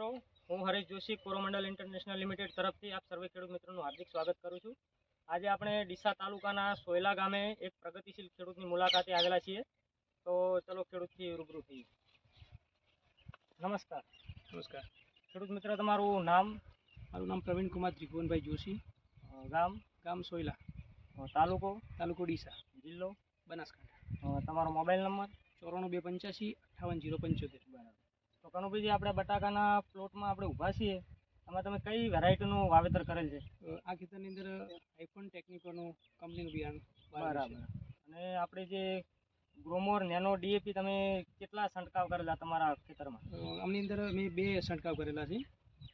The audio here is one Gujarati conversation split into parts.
મિત્રો હું હરીશ જોશી કોરોમંડલ ઇન્ટરનેશનલ લિમિટેડ તરફથી આપ સર્વે ખેડૂત મિત્રોનું હાર્દિક સ્વાગત કરું છું. આજે આપણે ડીસા તાલુકાના સોયલા ગામે એક પ્રગતિશીલ ખેડૂતની મુલાકાતે આવેલા છીએ. તો ચલો ખેડૂતથી રૂબરૂ થઈએ. નમસ્કાર. નમસ્કાર. ખેડૂત મિત્ર તમારું નામ? મારું નામ પ્રવીણ કુમાર ત્રિભુવનભાઈ જોશી. ગામ? ગામ સોયલા. તાલુકો? તાલુકો ડીસા. જિલ્લો? બનાસકાંઠા. તમારો મોબાઈલ નંબર? ચોરાણું બે પંચ્યાસી અઠ્ઠાવન જીરો પંચોતેર. બરાબર. તો કનુભાઈ આપણે બટાકાના પ્લોટમાં આપણે ઊભા છીએ. એમાં તમે કઈ વેરાયટીનું વાવેતર કરેલ છે? આ ખેતરની અંદર આઈફોન ટેકનિકોનું કંપનીનું બિયારણ બરાબર. અને આપણે જે ગ્રોમોર નેનો ડીએપી તમે કેટલા છંટકાવ કરેલા તમારા ખેતરમાં? આમની અંદર મેં બે છંટકાવ કરેલા છે.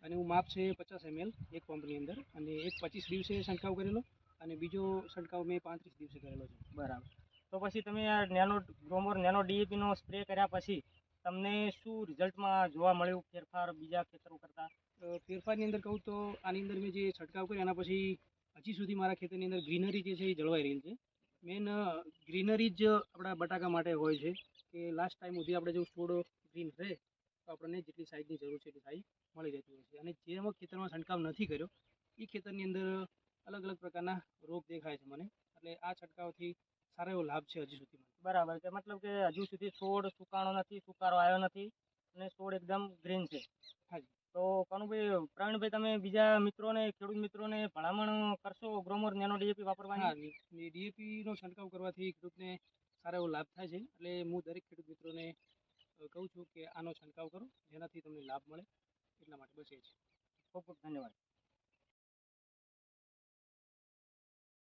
અને હું માપ છે પચાસ એમએલ એક પંપની અંદર. અને એક પચીસ દિવસે છંટકાવ કરેલો અને બીજો છંટકાવ મેં પાંત્રીસ દિવસે કરેલો છે. બરાબર. તો પછી તમે આ નેનો ગ્રોમોર નેનો ડીએપીનો સ્પ્રે કર્યા પછી તમને શું રિઝલ્ટમાં જોવા મળ્યું ફેરફાર બીજા ખેતરો કરતાં? ફેરફારની અંદર કહું તો આની અંદર મેં જે છંટકાવ કર્યો એના પછી હજી સુધી મારા ખેતરની અંદર ગ્રીનરી જે છે એ જળવાઈ રહી છે. મેન ગ્રીનરી જ આપણા બટાકા માટે હોય છે કે લાસ્ટ ટાઈમ સુધી આપણે જો છોડ ગ્રીન રહે તો આપણને જેટલી સાઇઝની જરૂર છે એટલી સાઇઝ મળી જતી હોય છે. અને જેમાં ખેતરમાં છંટકાવ નથી કર્યો, એ ખેતરની અંદર અલગ અલગ પ્રકારના રોગ દેખાય છે મને. એટલે આ છંટકાવથી સારો એવો લાભ છે હજી સુધી મને. બરાબર કે મતલબ કે હજુ સુધી છોડ સુકાણો નથી સુકારો આવ્યો નથી અને છોડ એકદમ ગ્રીન છે. તો કનુભાઈ પ્રવીણભાઈ તમે બીજા મિત્રોને ખેડૂત મિત્રોને ભલામણ કરશો? ગ્રોમોર નેનો ડીએપી વાપરવાની? ડીએપીનો છંટકાવ કરવાથી ખેડૂતને સારો એવો લાભ થાય છે. એટલે હું દરેક ખેડૂત મિત્રોને કહું છું કે આનો છંટકાવ કરો. જેનાથી તમને લાભ મળે એટલા માટે બસ એ છે ખૂબ ખૂબ ધન્યવાદ.